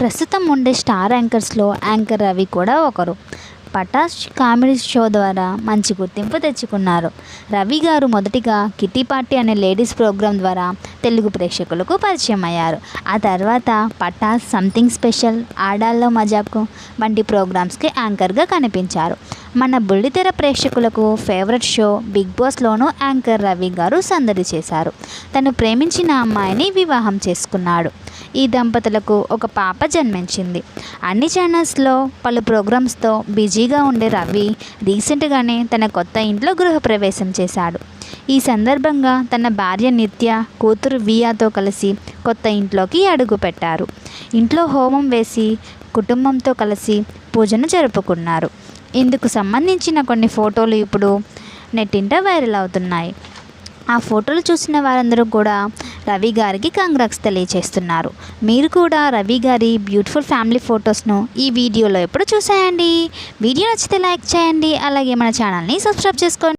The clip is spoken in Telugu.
ప్రస్తుతం ఉండే స్టార్ యాంకర్స్లో యాంకర్ రవి కూడా ఒకరు. పటాష్ కామెడీ షో ద్వారా మంచి గుర్తింపు తెచ్చుకున్నారు. రవి గారు మొదటిగా కిట్టి పార్టీ అనే లేడీస్ ప్రోగ్రాం ద్వారా తెలుగు ప్రేక్షకులకు పరిచయం అయ్యారు. ఆ తర్వాత పటాస్ సంథింగ్ స్పెషల్ ఆడాల్లో మజాకు వంటి ప్రోగ్రామ్స్కి యాంకర్గా కనిపించారు. మన బుల్లితెర ప్రేక్షకులకు ఫేవరెట్ షో బిగ్ బాస్లోనూ యాంకర్ రవి గారు సందడి చేశారు. తను ప్రేమించిన అమ్మాయిని వివాహం చేసుకున్నాడు. ఈ దంపతులకు ఒక పాప జన్మించింది. అన్ని ఛానల్స్లో పలు ప్రోగ్రామ్స్తో బిజీగా ఉండే రవి రీసెంట్గానే తన కొత్త ఇంట్లో గృహప్రవేశం చేశాడు. ఈ సందర్భంగా తన భార్య నిత్య కూతురు వియాతో కలిసి కొత్త ఇంట్లోకి అడుగుపెట్టారు ఇంట్లో హోమం వేసి కుటుంబంతో కలిసి పూజను జరుపుకున్నారు. ఇందుకు సంబంధించిన కొన్ని ఫోటోలు ఇప్పుడు నెట్టింట వైరల్ అవుతున్నాయి. ఆ ఫోటోలు చూసిన వారందరూ కూడా రవి గారికి కంగ్రాక్స్ తెలియచేస్తున్నారు మీరు కూడా రవి గారి బ్యూటిఫుల్ ఫ్యామిలీ ఫొటోస్ను ఈ వీడియోలో ఎప్పుడు చూసేయండి. వీడియో నచ్చితే లైక్ చేయండి. అలాగే మన ఛానల్ని సబ్స్క్రైబ్ చేసుకోండి.